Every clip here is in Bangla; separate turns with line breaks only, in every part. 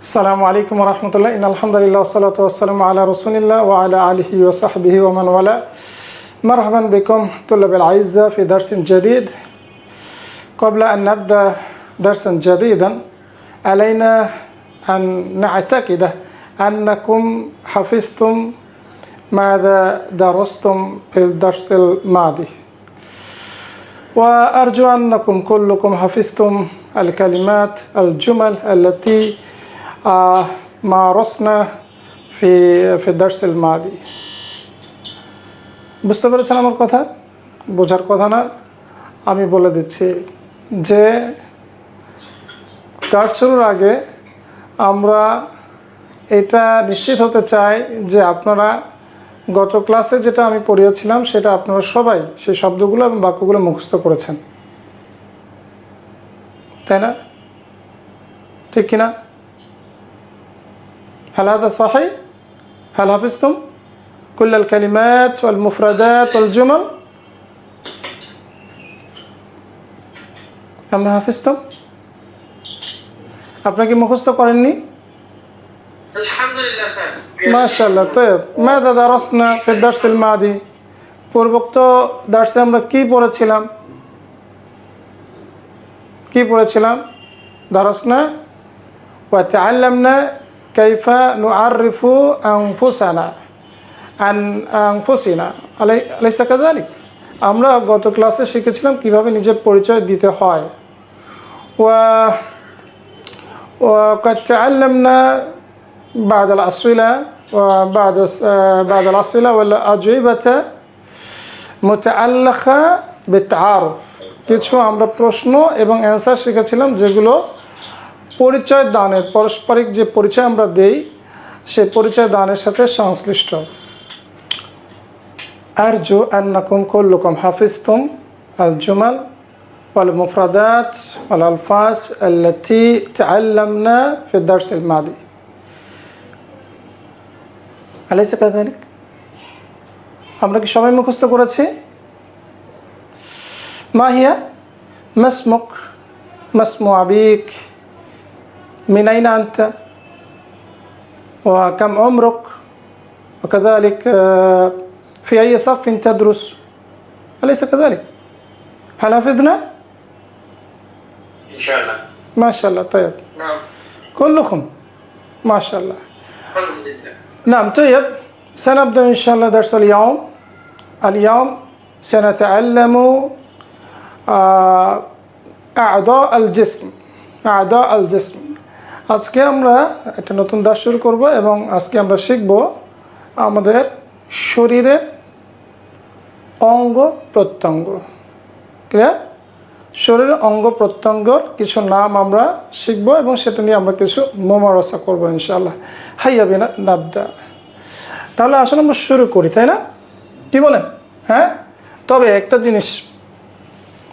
السلام عليكم ورحمة الله. إن الحمد لله والصلاة والسلام على رسول الله وعلى آله وصحبه ومن والاه. مرحبا بكم طلاب العزة في درس جديد. قبل أن نبدأ درسا جديدا علينا أن نعتقد أنكم حفظتم ماذا درستم في الدرس الماضي. وأرجو أنكم كلكم حفظتم الكلمات الجمل التي آه، مارسنا في في الدرس الماضي বুঝতে পেরেছেন আমার কথা বোঝার কথা না আমি বলে দিচ্ছি যে ক্লাস শুরুর আগে আমরা এটা নিশ্চিত হতে চাই যে আপনারা গত ক্লাসে যেটা আমি পড়িয়েছিলাম সেটা আপনারা সবাই সেই শব্দগুলো এবং বাক্যগুলো মুখস্থ করেছেন তাই না ঠিক কিনা هل هذا صحيح؟ هل حفظتم كل الكلمات والمفردات والجمل؟ أما حفظتم؟ আপনারা কি মুখস্থ করেননি
الحمد لله স্যার
ما شاء الله طيب ماذا درسنا في الدرس الماضي পূর্বোক্ত দার্সে আমরা কি পড়েছিলাম কি পড়েছিলাম درسنا وتعلمنا كيف نعرف أنفسنا عن أنفسنا ألي- أليس كذلك আমরা গত ক্লাসে শিখেছিলাম কিভাবে নিজের পরিচয় দিতে হয় و وقد تعلمنا بعض الأسئلة وبعض آه، بعض الأسئلة والأجوبة متعلقة بالتعارف কিছু আমরা প্রশ্ন এবং অ্যান্সার শিখেছিলাম যেগুলো পরিচয় দানের পারস্পরিক যে পরিচয় আমরা দেই সেই পরিচয় দানের সাথে সংশ্লিষ্ট أرجو أنكم كلكم حفظتم الجمل والمفردات والألفاظ التي تعلمنا في الدرس الماضي أليس كذلك؟ আমরা কি সবাই মুখস্থ করেছি ما هي؟ ما اسمك؟ ما اسم أبيك؟ من أين أنت؟ وكم عمرك؟ وكذلك آه، في أي صف تدرس؟ أليس كذلك؟ هل حفظنا؟
إن شاء الله.
ما شاء الله طيب.
نعم.
كلكم؟ ما شاء الله.
الحمد لله
نعم طيب. سنبدأ إن شاء الله درس اليوم. اليوم سنتعلم آه، أعضاء الجسم. أعضاء الجسم. আজকে আমরা একটা নতুন দাস শুরু করব এবং আজকে আমরা শিখব আমাদের শরীরের অঙ্গ প্রত্যঙ্গ। ক্লিয়ার শরীরের অঙ্গ প্রত্যঙ্গর কিছু নাম আমরা শিখব এবং সেটা নিয়ে আমরা কিছু মোমারসা করব ইনশাআল্লাহ। হাইয়া বিনা নাবদা। তাহলে আসলে আমরা শুরু করি, তাই না? কি বলেন? হ্যাঁ? তবে একটা জিনিস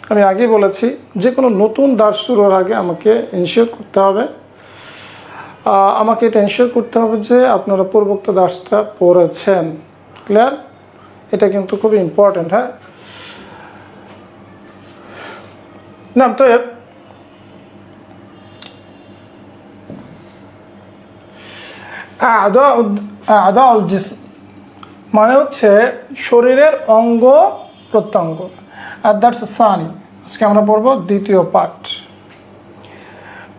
আমি আগে বলেছি, যে কোনো নতুন দাস শুরুর আগে আমাকে ইনশিওর করতে হবে আমাকে এটা এনশিওর করতে হবে যে আপনারা পূর্বোক্ত দাসটা পড়েছেন। ক্লিয়ার এটা কিন্তু খুব ইম্পর্ট্যান্ট হ্যাঁ? নাম তো মানে হচ্ছে শরীরের অঙ্গ প্রত্যঙ্গ। আর দ্যাটস সানি আজকে আমরা পড়ব দ্বিতীয় পার্ট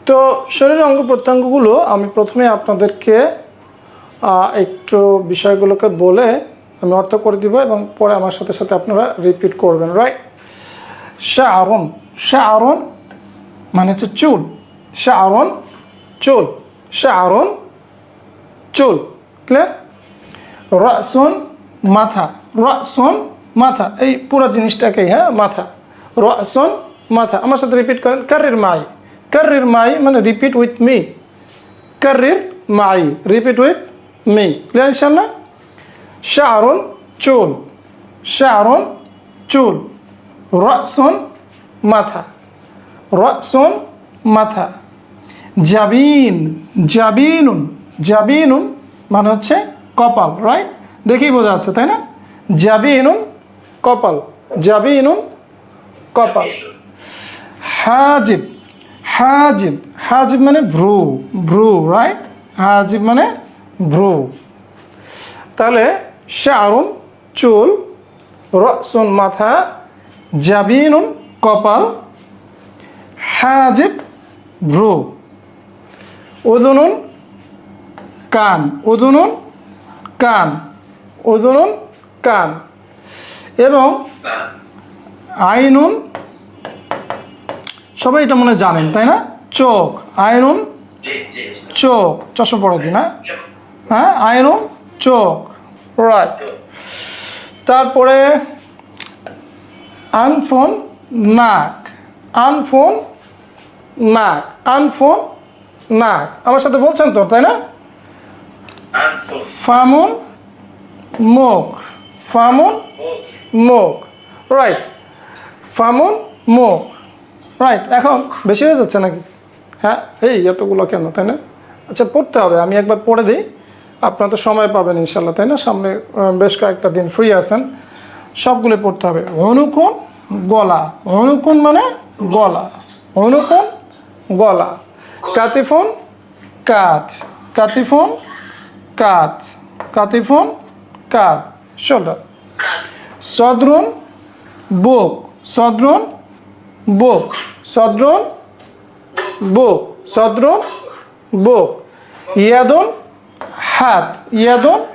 তো শরীরের অঙ্গ প্রত্যঙ্গগুলো আমি প্রথমে আপনাদেরকে একটু বিষয়গুলোকে বলে আমি অর্থ করে দিব এবং পরে আমার সাথে সাথে আপনারা রিপিট করবেন রাইট শাহরুন আরণ মানে হচ্ছে চুল। শাহরুন চুল। শাহরুন চুল। ক্লিয়ার রাসুন, মাথা। রাসুন, মাথা। এই পুরো জিনিসটাকেই হ্যাঁ মাথা। রাসুন, মাথা। আমার সাথে রিপিট করেন, কারির মাই। কারির মাই মানে repeat with me কারির my repeat with me clear ইনশাল্লাহ শাহরুন চুল শাহরুন চুল রসন মাথা রসন মাথা জাবিন জাবিনুন জাবিনুন মানে হচ্ছে কপাল রাইট দেখেই বোঝা যাচ্ছে, তাই না? জাবিনুন কপাল জাবিনুন কপাল হাজিব হাজিব হাজিব মানে ভ্রু ভ্রু রাইট হাজিব মানে ভ্রু। তাহলে শারুন, চুল, রসুন, মাথা, জাবিনুন, কপাল, হাজিব, ভ্রু। উদুনুন, কান। উদুনুন কান। উদুনুন, কান। এবং আইনুন সবাই এটা মনে জানেন, তাই না? চোখ
জি
চোখ, চশমা পড়ে দিন হ্যাঁ? হ্যাঁ আইনুন চোখ রাইট তারপরে আনফোন নাক আনফোন নাক আনফোন নাক। আমার সাথে বলছেন তো, তাই না? ফামুন, মুখ ফামুন,
মুখ
রাইট ফামুন, মুখ। রাইট এখন বেশি হয়ে যাচ্ছে নাকি? হ্যাঁ এই এতগুলো কেন, তাই না? আচ্ছা পড়তে হবে, আমি একবার পড়ে দিই। আপনার তো সময় পাবেন ইনশাল্লাহ, তাই না? সামনে বেশ কয়েকটা দিন ফ্রি আছেন। সবগুলো পড়তে হবে। অনুকোণ গলা। অনুকোণ মানে গলা। অনুকোণ গলা। কাতিফোন কাঠ কাতিফোন কাঠ কাতিফোন কাঠ শোল্ডার সদ্রুন বুক। সদ্রুন বুক, সদ্রুন বুক সদ্রুন, বুক। ইয়াদুন, হাত। ইয়াদুন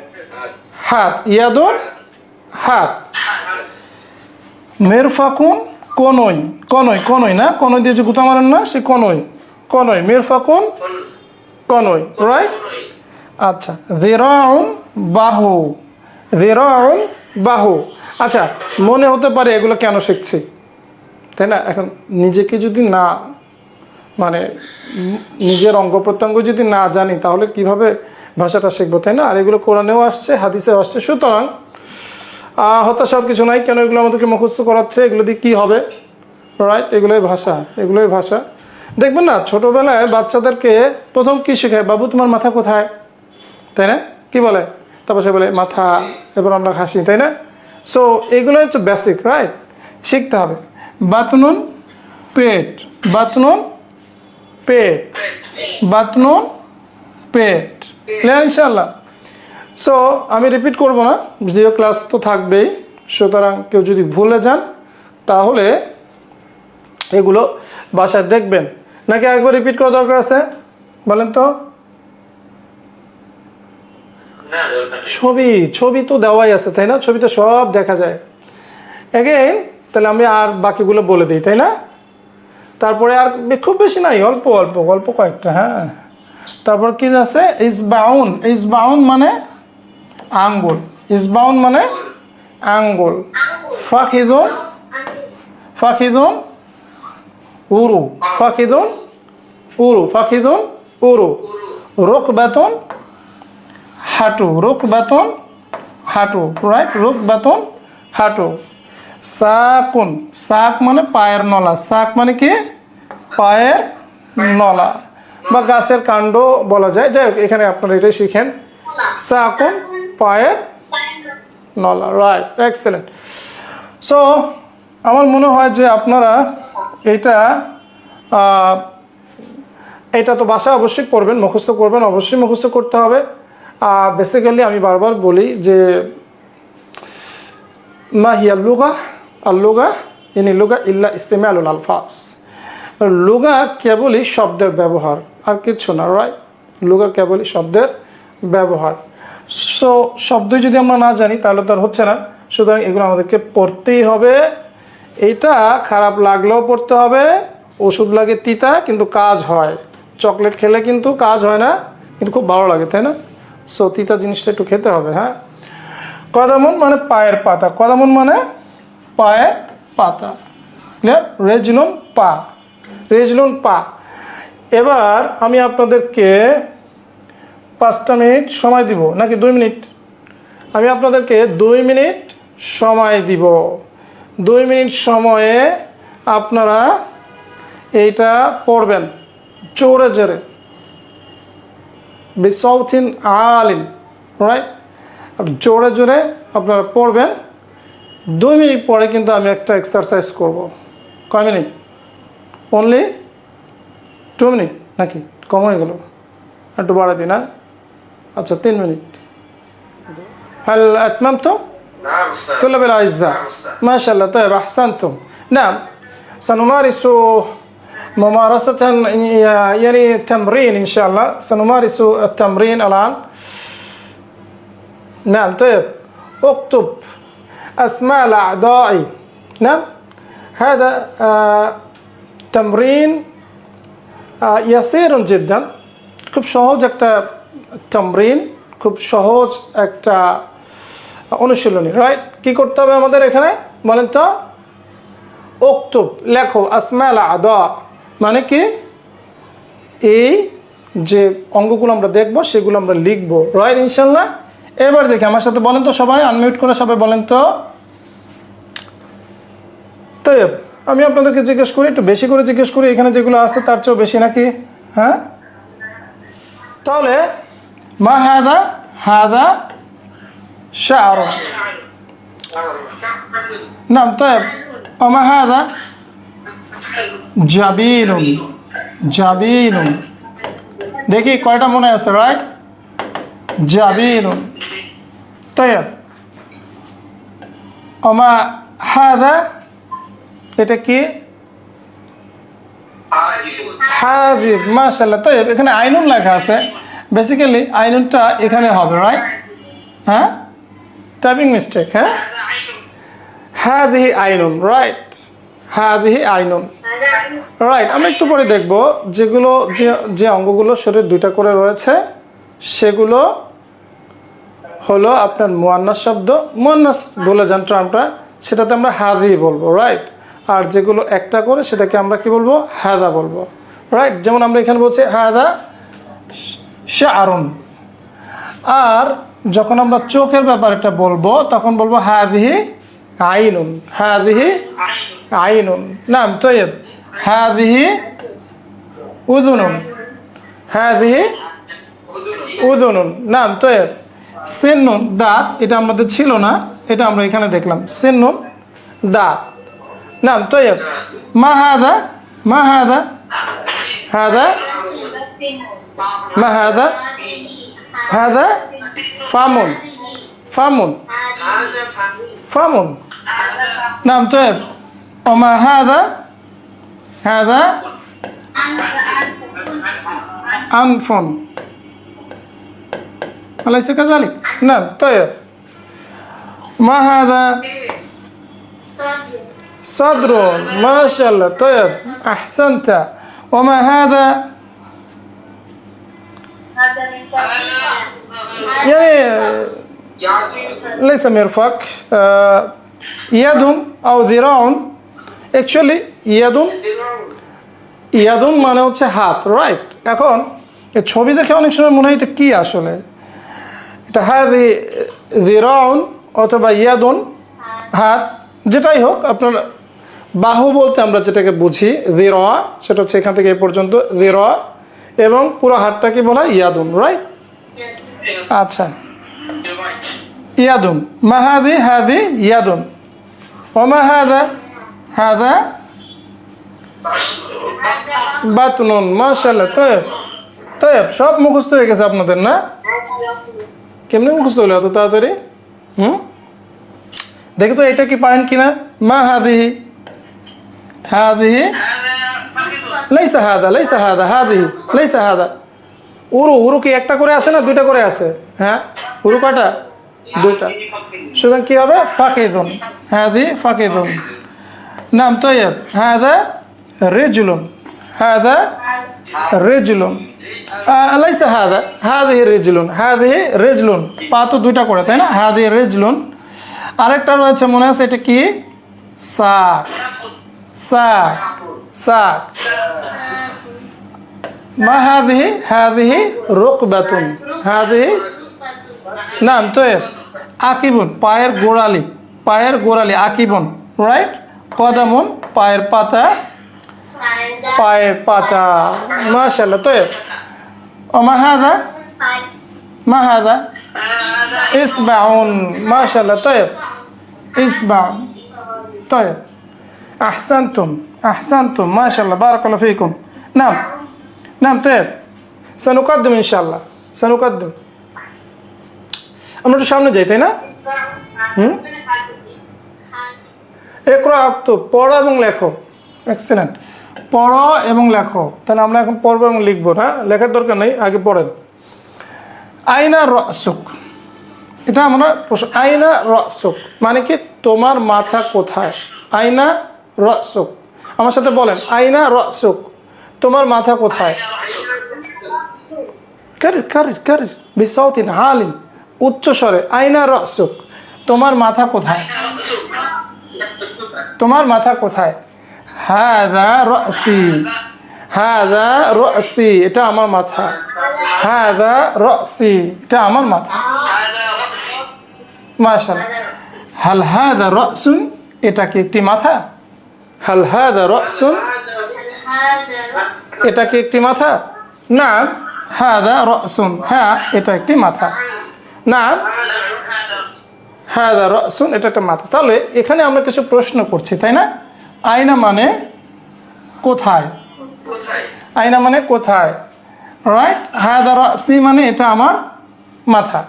হাত। ইয়াদুন, হাত। মেরফাকুন, কনই। কনই কনই না? কনই দিয়ে যে গুতা মারেন না, সে কনই। কনই। মেরফাকুন
কোন
কনই। রাইট আচ্ছা। দিরাউন বাহু। দিরাউন বাহু। আচ্ছা মনে হতে পারে এগুলো কেন শিখছি? তাই না? এখন নিজেকে যদি না মানে নিজের অঙ্গ প্রত্যঙ্গ যদি না জানি, তাহলে কীভাবে ভাষাটা শিখব, তাই না? আর এগুলো কোরআনেও আসছে, হাদিসেও আসছে। সুতরাং হতাশার কিছু নাই, কেন এগুলো আমাদেরকে মুখস্থ করাচ্ছে? এগুলো দিয়ে কী হবে? রাইট এগুলোই ভাষা এগুলোই ভাষা। দেখবেন না, ছোটোবেলায় বাচ্চাদেরকে প্রথম কী শেখায়? বাবু, তোমার মাথা কোথায়? তাই না? কি বলে? তারপর সে বলে, মাথা, এবার আমরা হাসি তাই না? সো এগুলো হচ্ছে বেসিক রাইট শিখতে হবে। বাতনুন পেট বাতনুন পেট বাতনুন পেট। ক্লিয়ার ইনশাল্লাহ সো আমি রিপিট করব না ভিডিও ক্লাস তো থাকবেই। সুতরাং কেউ যদি ভুলে যান তাহলে এগুলো বাসায় দেখবেন। নাকি একবার রিপিট করা দরকার আছে? বলেন তো। ছবি ছবি তো দেওয়াই আছে তাই না? ছবিতে সব দেখা যায়। এগেইন তাহলে আমি আর বাকিগুলো বলে দিই, তাই না? তারপরে আর খুব বেশি নাই, অল্প অল্প অল্প কয়েকটা হ্যাঁ। তারপর কি আছে? ইসবাউন ইসবাউন মানে আঙ্গুল, ইসবাউন মানে আঙ্গুল। ফাখিদুন ফাখিদুন উরু ফাখিদুন উরু ফাখিদুন উরু। রোক বেতন হাঁটু রুক বেতন হাঁটু রাইট রুক বেতন হাঁটু। সাকুন, সাক মানে পায়ের নলা, সাক মানে কি? পায়ের নলা। বা গাছের কাণ্ড বলা যায়। যাই হোক, এখানে আপনারা এটাই শিখেন। সাকুন, পায়ের নলা। রাইট এক্সেলেন্ট সো আমার মনে হয় যে আপনারা এটা এটা তো বাসা অবশ্যই করবেন মুখস্থ করবেন, অবশ্যই মুখস্থ করতে হবে। বেসিক্যালি আমি বারবার বলি যে মা হিয়া লুগা লুগা ইনি লুগা ইল্লা ইস্তেমে আলুল আলফাস লুগা কেবলই শব্দের ব্যবহার, আর কিছু না রাইট লুগা কেবলই শব্দের ব্যবহার। সো শব্দই যদি আমরা না জানি, তাহলে তো আর হচ্ছে না। সুতরাং এগুলো আমাদেরকে পড়তেই হবে। এইটা খারাপ লাগলেও পড়তে হবে, ওষুধ লাগে তিতা, কিন্তু কাজ হয়। চকলেট খেলে কিন্তু কাজ হয় না, কিন্তু খুব ভালো লাগে, তাই না? সো তিতা জিনিসটা একটু খেতে হবে হ্যাঁ? কদামন মানে পায়ের পাতা। কদামন মানে পায়ের পাতা। ক্লিয়ার রেজলুন পা। রেজলুন পা। এবার আমি আপনাদেরকে পাঁচটা মিনিট সময় দিব। নাকি দুই মিনিট? আমি আপনাদেরকে দুই মিনিট সময় দিব। দুই মিনিট সময়ে আপনারা এইটা পড়বেন। জোরে জোরে। বিসৌথিন আলিন রাইট জোরে জোরে আপনারা পড়বেন। দুই মিনিট পরে কিন্তু আমি একটা এক্সারসাইজ করব কয় মিনিট অনলি টু মিনিট নাকি কম হয়ে গেল একটু বাড়া দিন হ্যাঁ আচ্ছা তিন মিনিট هل أتممتم؟
نعم أستاذ
طلاب الأعزاء
نعم أستاذ
ما شاء الله طيب أحسنتم نعم سنمارس ممارسة يعني تمرين إن شاء الله سنمارس التمرين الآن نعم طيب اكتب أسماء الأعضاء نعم هذا آه تمرين آه يسير جدا খুব সহজ একটা তামরিন খুব সহজ একটা অনুশীলনী রাইট কি করতে হবে আমাদের এখানে বলেন তো উক্তুব লেখো আসমাল আদা মানে কি এই যে অঙ্গগুলো আমরা দেখব সেগুলো আমরা লিখবো রাইট ইনশাল্লাহ এবার দেখি আমার সাথে বলেন তো সবাই আনমিউট করে সবাই বলেন তো তৈব আমি আপনাদেরকে জিজ্ঞেস করি একটু বেশি করে জিজ্ঞেস করি এখানে যেগুলো আছে তার চেয়েও বেশি নাকি হ্যাঁ তাহলে মা হাদা হাদা শাহর নাম طيب وما هذا জাবিন জাবিন দেখি কয়টা মনে আছে রাইট জাবিন طيب وما هذا এটা কি হাজিব মাশাল্লাহ তো এখানে আইনুন লেখা আছে বেসিক্যালি আইনুনটা এখানে হবে রাইট হ্যাঁ টাইপিং মিস্টেক হ্যাঁ হাদিহি আইনুন রাইট হাদিহি আইনুন রাইট আমরা একটু পরে দেখব যেগুলো যে যে অঙ্গগুলো শরীর দুইটা করে রয়েছে সেগুলো হলো আপনার মুয়ান্নাস শব্দ, মুয়ান্নাস বলে যান টার্মটা সেটাতে আমরা হাদি বলব রাইট আর যেগুলো একটা করে সেটাকে আমরা কি বলব? হাদা বলব রাইট যেমন আমরা এখানে বলছি হাদা শাহরুন আর যখন আমরা চোখের ব্যাপারটা বলব, তখন বলব হাদিহি আইনুন হাদিহি আইনুন। নাম তৈব হাদিহি উদুনুন। হাদিহি উদনুন নাম তো সেন্নুন দাঁত, এটা আমাদের ছিল না, এটা আমরা এখানে দেখলাম। সেন্নুন দাঁত। নাম তো মা হাদা মা হাদা হাদা, মা হাদা হাদা, ফামুন ফামুন ফামুন। নাম তো অমা হাদা হাদা, আনফন। أليس كذلك؟ نعم طيب ما هذا صدر ما شاء الله طيب أحسنت وما هذا يعني ليس مرفق آه، يد أو ذراع actually يد ইয়াদুন মানে হচ্ছে হাত রাইট এখন এই ছবি দেখে অনেক সময় মনে হয় এটা কি আসলে এটা হাদি জিরাউন অথবা ইয়াদুন, হাত, যেটাই হোক, আপনার বাহু বলতে আমরা যেটাকে বুঝি জিরা সেটা হচ্ছে এখান থেকে এই পর্যন্ত জিরা এবং পুরো হাতটাকে বলা ইয়াদুন রাইট আচ্ছা। ইয়াদুন। মাহাদি হাদি ইয়াদুন। ওমা হাদা হাদা বাতনুন মাশাল্লাহ তয়েব তয়েব সব মুখস্থ হয়ে গেছে আপনাদের, না? কেমনি মুখস্থ হলো এত তাড়াতাড়ি? হুম? দেখি তো, এটা কি পারেন কিনা? মা হাদিহি হাদিহি লাইসা হাদা লাইসা হাদা হাদিহি লাইসা হাদা। উরু উরু কি একটা করে আছে না দুইটা করে আছে? হ্যাঁ? উরু কয়টা? দুইটা। সুতরাং কি হবে? ফাকিদুন। হাদি, ফাকিদুন। নাম তো তৈব হাদা রেজুলুন। হাদা রেজুলুন। আহ, লাইসা হাদা হাদিহি রেজুলুন হাদিহি রেজলুন। পা তো দুইটা করে তাই না? হাদিহি রেজলুন। আরেকটা রয়েছে মনে আছে এটা কি? সাক। সাক। সাক। মা হাদিহি হাদিহি রুকবাতুন। হাদিহি নাম তৈব আকিবুন পায়ের গোড়ালি। পায়ের গোড়ালি আকিবুন রাইট কদামুন পায়ের পাতা পায়ে পাতা। মাশাল্লাহ তো ও মাহাদা মাহাদা ইসবাউন মাশাল্লাহ তো ইসবাউন, তো আহসানতুম আহসানতুম মাশাল্লাহ বারকাল ফিকুম। নাম নাম, তো সানুকাদ্দম ইনশাল্লাহ সানুকাদ্দম। আমরা একটু সামনে যাই, তাই না? হুম? একরা আক্ত, পড়ো এবং লেখো এক্সেলেন্ট পড়ো এবং লেখো। তাহলে আমরা এখন পড়ব এবং লিখব হ্যাঁ লেখার দরকার নেই, আগে পড়েন। আইনা রসুক। এটা আমরা আইনা রসুক। মানে কি? তোমার মাথা কোথায়? আইনা রসুক। আমার সাথে বলেন, আইনা রসুক। তোমার মাথা কোথায়? কারির কারির কারির। বিসৌতিন হালিন উচ্চ স্বরে, আইনা রসুক। তোমার মাথা কোথায়? তোমার মাথা কোথায়? হাদা রসি হাদা রসি, এটা আমার মাথা। হাদা রসি, এটা আমার মাথা। মাশাল্লাহ হাল হাদা এটা কি একটি মাথা? হাল হাদা রসুন, এটা কি একটি মাথা? না, হাদা রসুন হ্যাঁ এটা একটি মাথা। না, হাদা রসুন, এটা একটা মাথা। তাহলে এখানে আমরা কিছু প্রশ্ন করছি, তাই না? আয়না মানে
কোথায়?
আয়না মানে কোথায়? রাইট হাদা রসি মানে এটা আমার মাথা।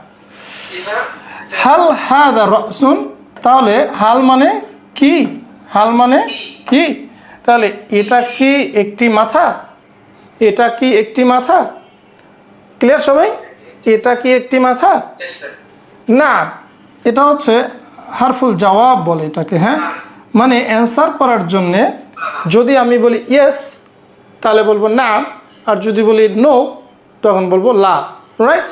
হাল হাদা রসুন তাহলে হাল মানে কি? হাল মানে কি? তাহলে এটা কি একটি মাথা? এটা কি একটি মাথা? ক্লিয়ার সবাই? এটা কি একটি মাথা? না এটা হচ্ছে হারফুল জবাব বলে এটাকে হ্যাঁ। মানে অ্যান্সার করার জন্যে যদি আমি বলি ইয়েস তাহলে বলব না, আর যদি বলি নো তখন বলব লা রাইট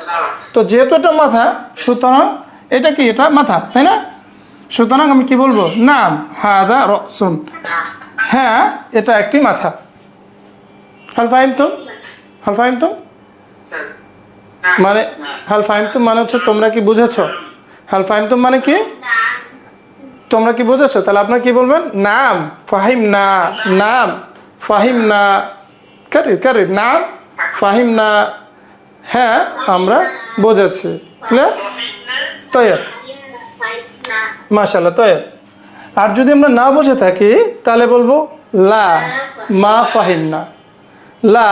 তো যেহেতু এটা মাথা, সুতরাং এটা কি এটা মাথা, তাই না? সুতরাং আমি কি বলব? নাম হাদা রসুন। হ্যাঁ এটা একটি মাথা। হালফাইম তো হালফাইম তো মানে হালফাইম তো মানে হচ্ছে তোমরা কি বুঝেছ? হালফাইম তো মানে কি? তোমরা কি বুঝেছ? তাহলে আপনার কি বলবেন? নাম, ফাহিম না, নাম, ফাহিম না কারি কারি নাম, ফাহিম না হ্যাঁ আমরা বুঝেছি। ক্লিয়ার তৈর মাশাল্লাহ তৈর আর যদি আমরা না বুঝে থাকি, তাহলে বলব লা, মা ফাহিম না। লা,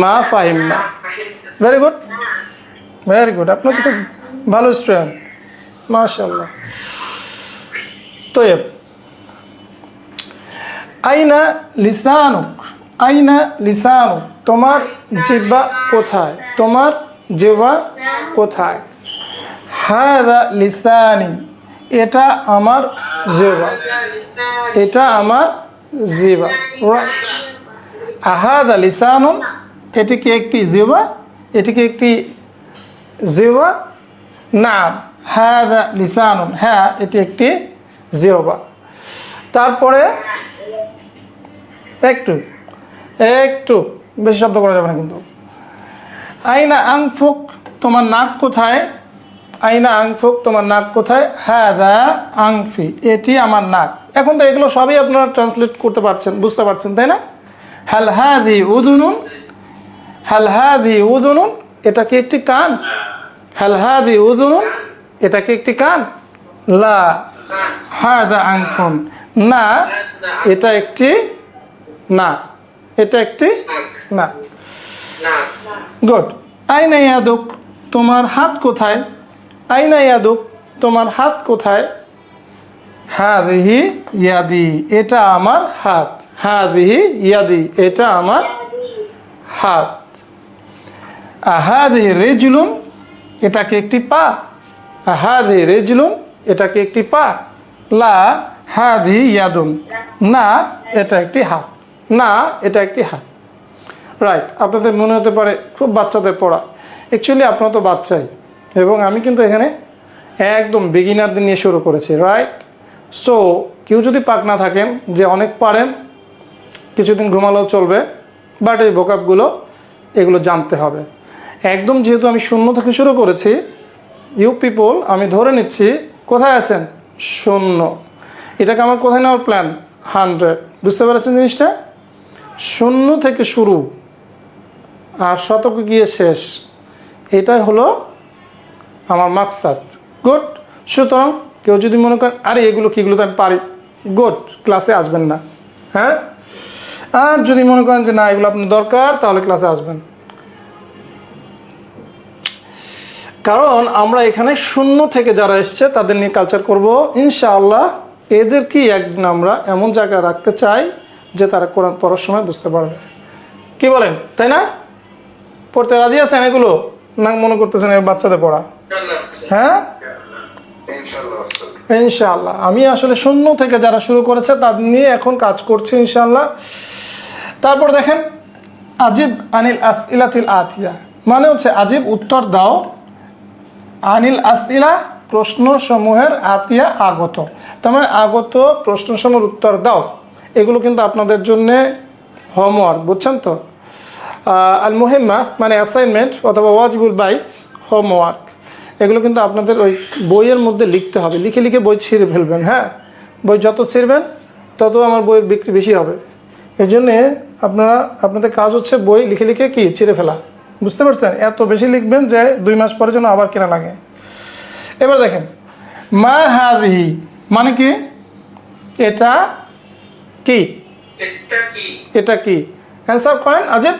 মা ফাহিম না। ভেরি গুড ভেরি গুড আপনার তো ভালো স্টুডেন্ট মাশাল্লাহ طيب আইনা লিসানুক আইনা লিসানুক তোমার জিব্বা কোথায় তোমার জিব্বা কোথায় হাদা লিসানি এটা আমার জিবা এটা আমার জিবা আহাদা লিসানুন এটি কি একটি জিবা এটি কি একটি জিবা না হাদা লিসানুন হ্যাঁ এটি একটি জিওবা তারপরে একটু একটু, বেশি শব্দ করা যাবে না কিন্তু। আইনা আংফুক, তোমার নাক কোথায়? আইনা আংফুক, তোমার নাক কোথায়? হাদা আংফি, এটি আমার নাক। এখন তো এগুলো সবই আপনারা ট্রান্সলেট করতে পারছেন, বুঝতে পারছেন, তাই না? হাল হাদি উদুনুন, হাল হাদি উদুনুন, এটা কি একটি কান? হাল হাদি উদুনুন, এটা কি একটি কান? লা হাদা আংফুন না, এটা একটি না। এটা একটি না। গুড আইনা ইয়াদুক, তোমার হাত কোথায়? আইনা ইয়াদুক, তোমার হাত কোথায়? হাদিহি ইয়াদি, এটা আমার হাত। হাদিহি ইয়াদি, এটা আমার হাত। আহাদি রেজুলুন এটাকে একটি পা। আহাদি রেজুলুন এটাকে একটি পা, লা হাদি ইয়াদুন, না এটা একটি হাত, না এটা একটি হাত। রাইট আপনাদের মনে হতে পারে খুব বাচ্চাদের পড়া। অ্যাকচুয়ালি আপনার তো বাচ্চাই, এবং আমি কিন্তু এখানে একদম বিগিনারদের নিয়ে শুরু করেছি রাইট সো কেউ যদি পাক না থাকেন, যে অনেক পারেন, কিছুদিন ঘুমালেও চলবে বাট এই ভোকাপগুলো এগুলো জানতে হবে। একদম যেহেতু আমি শূন্য থেকে শুরু করেছি ইউ পিপল আমি ধরে নিচ্ছি কোথায় আছেন? শূন্য। এটাকে আমার কোথায় নেওয়ার প্ল্যান হান্ড্রেড বুঝতে পেরেছেন জিনিসটা? শূন্য থেকে শুরু। আর শতকে গিয়ে শেষ। এটাই হলো আমার মাকসাদ। গুড সুতরাং কেউ যদি মনে করেন, আরে, এগুলো কিগুলো তো আমি পারি। গুড ক্লাসে আসবেন না। হ্যাঁ? আর যদি মনে করেন যে, না, এগুলো আপনার দরকার, তাহলে ক্লাসে আসবেন। কারণ আমরা এখানে শূন্য থেকে যারা এসছে, তাদের নিয়ে কালচার করব। ইনশাআল্লাহ এদেরকেই একদিন আমরা এমন জায়গায় রাখতে চাই যে তারা কোরআন পড়ার সময় বুঝতে পারবে। কি বলেন? তাই না? পড়তে রাজি আছেন এগুলো? না মনে করতেছেন এর বাচ্চাদের পড়া? হ্যাঁ? ইনশাআল্লাহ। আমি আসলে শূন্য থেকে যারা শুরু করেছে তাদের নিয়ে এখন কাজ করছি ইনশাআল্লাহ। তারপর দেখেন, আজিব আনিল আস ইলাতিল আতিয়া। মানে হচ্ছে আজিব উত্তর দাও। আনিল আসইলা প্রশ্নসমূহের আতিয়া আগত। তার মানে আগত প্রশ্নসমূহের উত্তর দাও। এগুলো কিন্তু আপনাদের জন্যে হোমওয়ার্ক বুঝছেন তো? আল মুহিম্মা মানে অ্যাসাইনমেন্ট অথবা ওয়াজিবুল বাইক হোমওয়ার্ক এগুলো কিন্তু আপনাদের ওই বইয়ের মধ্যে লিখতে হবে। লিখে লিখে বই ছিঁড়ে ফেলবেন হ্যাঁ? বই যত ছিঁড়বেন, তত আমার বইয়ের বিক্রি বেশি হবে। এই জন্যে আপনারা, আপনাদের কাজ হচ্ছে বই লিখে লিখে কি? ছিঁড়ে ফেলা। বুঝতে পারছেন? এত বেশি লিখবেন যে দুই মাস পরে যেন আবার কেনা লাগে। এবার দেখেন মা হাদিহি মানে কি? এটা কি?
এটা কি?
অ্যান্সার করেন আজিব।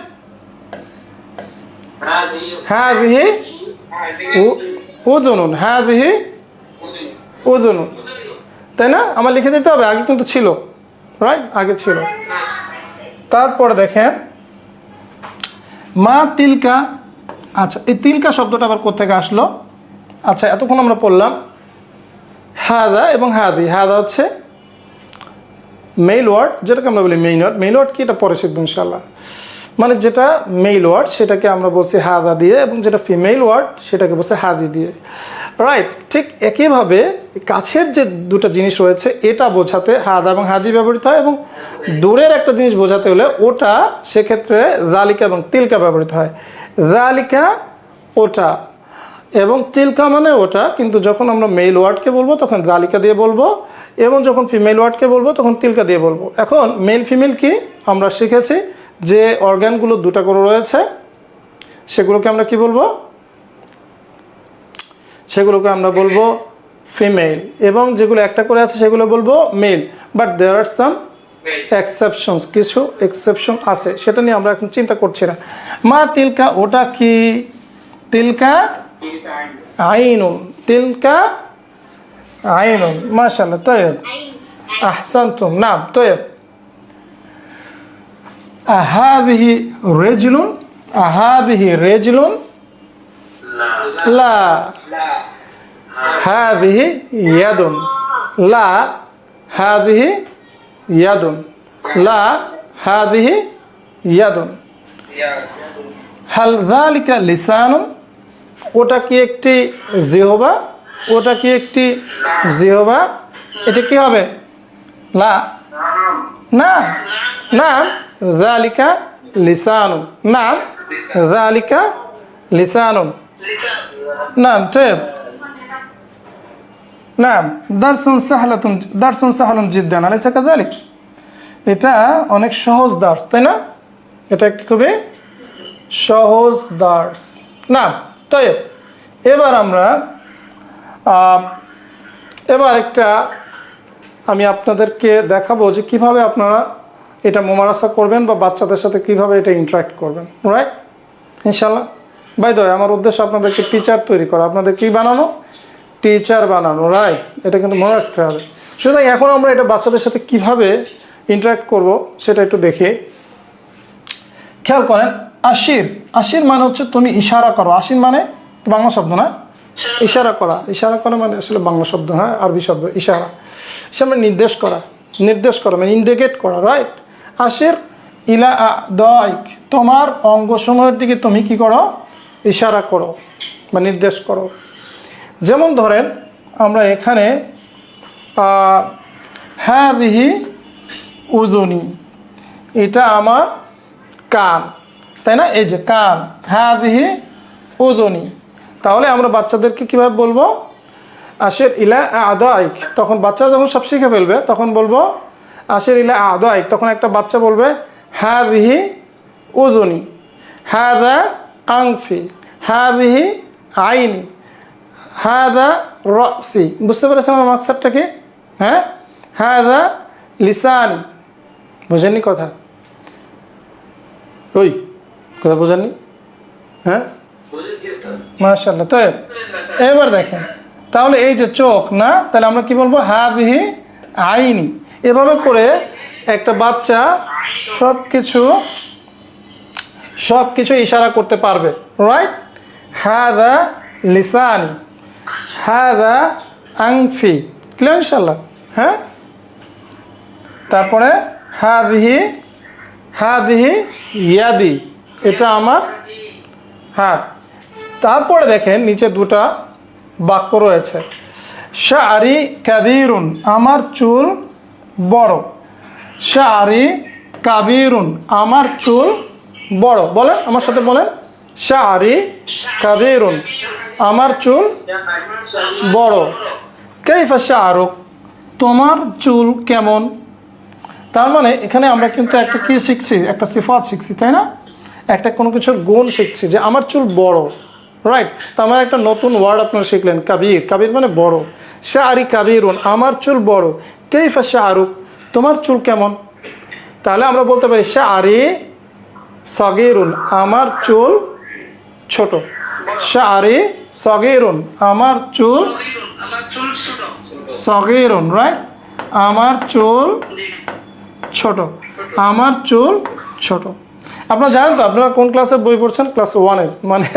হাদি
হাদিহি উদুনুন হাদিহি উদুনুন। তাই না? আমার লিখে দিতে হবে আগে কিন্তু ছিল রাইট আগে ছিল। তারপরে দেখেন মা তিলকা আচ্ছা এই তিলকা শব্দটা আবার কোথেকে আসলো? আচ্ছা এতক্ষণ আমরা পড়লাম হাদা এবং হাদি। হাদা হচ্ছে মেইল ওয়ার্ড যেটাকে আমরা বলি মেইন ওয়ার্ড মেইল ওয়ার্ড কি? এটা পরে শিখব ইনশাল্লাহ মানে যেটা মেইল ওয়ার্ড সেটাকে আমরা বলছি হাদা দিয়ে, এবং যেটা ফিমেল ওয়ার্ড সেটাকে বলছে হাদি দিয়ে। রাইট ঠিক একইভাবে কাছের যে দুটো জিনিস রয়েছে, এটা বোঝাতে হাদা এবং হাদি ব্যবহৃত হয় এবং দূরের একটা জিনিস বোঝাতে হলে ওটা সেক্ষেত্রে জালিকা এবং তিলকা ব্যবহৃত হয়। জালিকা ওটা এবং তিলকা মানে ওটা, কিন্তু যখন আমরা মেল ওয়ার্ডকে বলব তখন জালিকা দিয়ে বলব এবং যখন ফিমেল ওয়ার্ডকে বলব তখন তিলকা দিয়ে বলব। এখন মেল ফিমেল কি? আমরা শিখেছি যে অর্গানগুলো দুটা করে রয়েছে, সেগুলোকে আমরা কি বলব? সেগুলোকে আমরা বলব ফিমেল এবং যেগুলো একটা করে আছে সেগুলো বলব male but there are some exceptions কিছু এক্সেপশন আছে সেটা নিয়ে আমরা এখন চিন্তা করছি না। মা তিলকা ওটা কি? তিলকা আইনুন তিলকা আইনুন মাশাল্লাহ তৈব আহসানতুম নাম তৈব আহাদিহি রেজলুন আহাদিহি রেজলুন লা। হাদিহি ইয়াদুন। লা। হাদিহি ইয়াদুন। লা। হাদিহি ইয়াদুন। হাল যালিকা লিসানুন। ওটা কি একটি জিহবা? ওটা কি একটি জিহবা? এটা কি হবে? লা। না। নাম যালিকা লিসানুন। নাম যালিকা লিসানুন। নাম ঠিক নাম, দারসুন সাহলাতুন, দারসুন সাহলুন জিদ্দান, আলাইসা কাযালিক। এটা অনেক সহজ দার্স, তাই না? এটা একটি খুবই সহজ দার্স। না এবার আমরা এবার একটা আমি আপনাদেরকে দেখাবো যে কীভাবে আপনারা এটা মোমারাসা করবেন বা বাচ্চাদের সাথে কীভাবে এটা ইন্টারাক্ট করবেন। রাইট ইনশাল্লাহ বাই দয় আমার উদ্দেশ্য আপনাদেরকে টিচার তৈরি করা। আপনাদের কি বানানো? টিচার বানানো রাইট এটা কিন্তু মনে রাখতে হবে। সুতরাং এখন আমরা এটা বাচ্চাদের সাথে কীভাবে ইন্টারাক্ট করব, সেটা একটু দেখি। খেয়াল করেন, আশির। আশির মানে হচ্ছে তুমি ইশারা করো। আশির মানে বাংলা শব্দ না? ইশারা করা। ইশারা করা মানে আসলে বাংলা শব্দ হ্যাঁ? আরবি শব্দ, ইশারা। সে মানে নির্দেশ করা। নির্দেশ করা মানে ইন্ডিকেট করা রাইট আশির, ইলা দয়ক তোমার অঙ্গসমূহের দিকে তুমি কি করো? ইশারা করো বা নির্দেশ করো। যেমন ধরেন, আমরা এখানে হ্যাঁ দিহি উজনি এটা আমার কান, তাই না? এই যে কান হ্যাঁ দিহি উজনি তাহলে আমরা বাচ্চাদেরকে কীভাবে বলব? আশের ইলা আদায়ক তখন বাচ্চা যখন সব শিখে ফেলবে, তখন বলব, আশের ইলা আদায়ক তখন একটা বাচ্চা বলবে হ্যাঁ দিহি উজনি হ্যাঁ দা আংফি হ্যাঁ দিহি আইনি, হাদা রসি। বুঝতে পেরেছেন আমার মাকসারটা কি? হ্যাঁ? হাদা লিসানি। বুঝেননি কথা? ওই, কথা বোঝাননি? হ্যাঁ? মাশাল্লাহ তো এবার দেখেন। তাহলে এই যে চোখ, না? তাহলে আমরা কি বলব? হাদিহি আইনি। এভাবে করে একটা বাচ্চা সব কিছু সব কিছু ইশারা করতে পারবে রাইট হাদা লিসানি, হাদা আংফি ক্লিয়ার ইনশাল্লাহ হ্যাঁ? তারপরে হাদিহি হাদিহি ইয়াদি, এটা আমার হাত। তারপরে দেখেন নিচে দুটা বাক্য রয়েছে। শাড়ি কাবিরুন, আমার চুল বড়। শাড়ি কাবিরুন, আমার চুল বড়, বলেন, আমার সাথে বলেন। শাড়ি কাবিরুন, আমার চুল বড়। কেইফা শাহরুখ তোমার চুল কেমন? তার মানে এখানে আমরা কিন্তু একটা কি শিখছি? একটা সিফাত শিখছি, তাই না? একটা কোনো কিছুর গুণ শিখছি যে আমার চুল বড় রাইট তো আমার একটা নতুন ওয়ার্ড আপনারা শিখলেন, কাবির। কাবির মানে বড়। শাহরি কাবিরুন, আমার চুল বড়। কেইফা শাহরুখ তোমার চুল কেমন? তাহলে আমরা বলতে পারি শাহরি সগিরুন, আমার চুল ছোট। শাহরি সগিরুন, আমার চুল সগিরুন রাইট আমার চুল ছোট। আমার চুল ছোট। আপনারা জানেন তো, আপনারা কোন ক্লাসের বই পড়ছেন? ক্লাস ওয়ানের মানে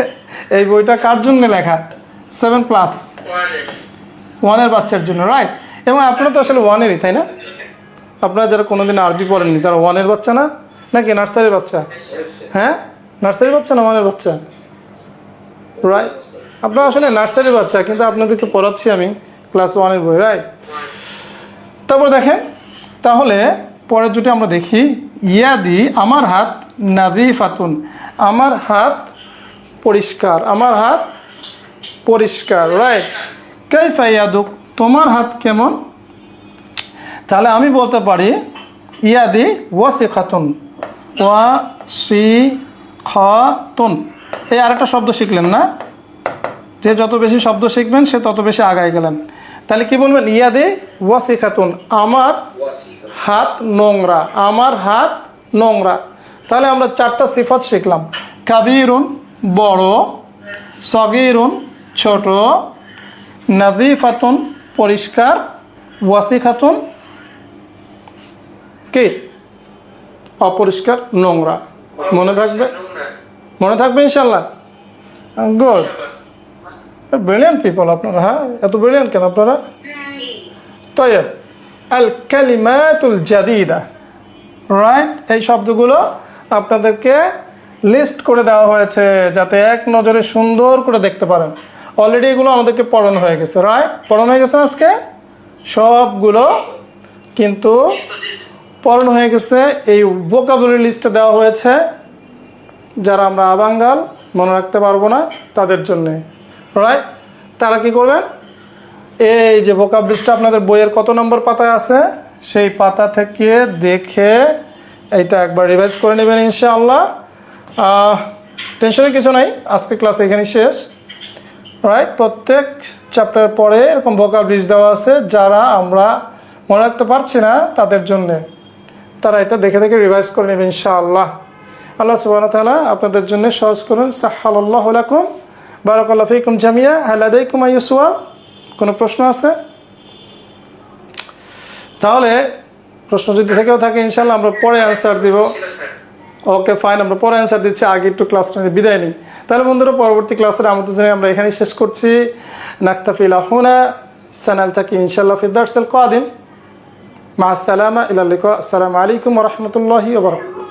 এই বইটা কার জন্য লেখা? সেভেন প্লাস ওয়ানের বাচ্চার জন্য রাইট এবং আপনারা তো আসলে ওয়ানেরই তাই না? আপনারা যারা কোনোদিন আরবি পড়েননি, তারা ওয়ানের বাচ্চা না? নাকি নার্সারির বাচ্চা? হ্যাঁ? নার্সারির বাচ্চা না ওয়ানের বাচ্চা? রাইট আপনার আসলে নার্সারির বাচ্চা, কিন্তু আপনাদেরকে পড়াচ্ছি আমি ক্লাস ওয়ানের বই রাইট তারপর দেখেন, তাহলে পরের জুটি আমরা দেখি। ইয়াদি, আমার হাত নাদি ফাতুন আমার হাত পরিষ্কার, আমার হাত পরিষ্কার রাইট কাইফা ইয়াদুক, তোমার হাত কেমন? তাহলে আমি বলতে পারি, ইয়াদি ওয়াসি খাতুন ওয়া, সি খাতুন এই আরেকটা শব্দ শিখলেন না? যে যত বেশি শব্দ শিখবেন, সে তত বেশি আগায় গেলেন। তাহলে কি বলবেন? ইয়াদে ওয়াসি খাতুন আমার হাত নোংরা। আমার হাত নোংরা। তাহলে আমরা চারটা সিফত শিখলাম। কাবিরুন, বড়। সগিরুন, ছোট। নাদিফাতুন পরিষ্কার। ওয়াসি খাতুন কি? অপরিষ্কার নোংরা। মনে থাকবে? মনে থাকবে ইনশাল্লাহ? গুড ব্রিলিয়ান্ট পিপল আপনারা হ্যাঁ? এত ব্রিলিয়ান্ট কেন আপনারা? তৈব আল কালিমাতুল জাদিদা। রাইট এই শব্দগুলো আপনাদেরকে লিস্ট করে দেওয়া হয়েছে যাতে এক নজরে সুন্দর করে দেখতে পারেন। অলরেডি এগুলো আমাদেরকে পড়ানো হয়ে গেছে রাইট পড়ানো হয়ে গেছে আজকে? সবগুলো। কিন্তু পড়ানো হয়ে গেছে। এই ভোকাবুলারি লিস্টে দেওয়া হয়েছে। যারা আমরা আবাঙ্গাল মনে রাখতে পারব না তাদের জন্যে। রাইট তারা কি করবেন? এই যে ভোকাব লিস্টটা আপনাদের বইয়ের কত নম্বর পাতায় আছে, সেই পাতা থেকে দেখে এইটা একবার রিভাইজ করে নেবেন ইনশাআল্লাহ। টেনশনের কিছু নাই, আজকে ক্লাস এখানেই শেষ। রাইট প্রত্যেক চ্যাপ্টার পরে এরকম ভোকাব লিস্ট দেওয়া আছে, যারা আমরা মনে রাখতে পারছি না তাদের জন্যে। তারা এটা দেখে দেখে রিভাইজ করে নেবে, ইনশাআল্লাহ। আল্লাহ সুবাহ আপনাদের জন্য সহজ করুন। সাহাল্লাহ লাকুম, বারাকাল্লাহ ফিকুম জামিয়া হালাদাইকুম আইসুয়াল কোনো প্রশ্ন আছে? তাহলে প্রশ্ন যদি থেকেও থাকে ইনশাল্লাহ আমরা পরে অ্যান্সার দিব। ওকে ফাইন আমরা পরে অ্যান্সার দিচ্ছি, আগে একটু ক্লাসটা বিদায় নিই। তাহলে বন্ধুরা, পরবর্তী ক্লাসের আমন্ত্রণ জানিয়ে আমরা এখানেই শেষ করছি। নাক্তাফিল আহুনা চ্যানেল থাকি ইনশাল্লাহ ফিদার্সেল কাদিম مع السلامة إلى اللقاء. السلام عليكم ورحمة الله وبركاته.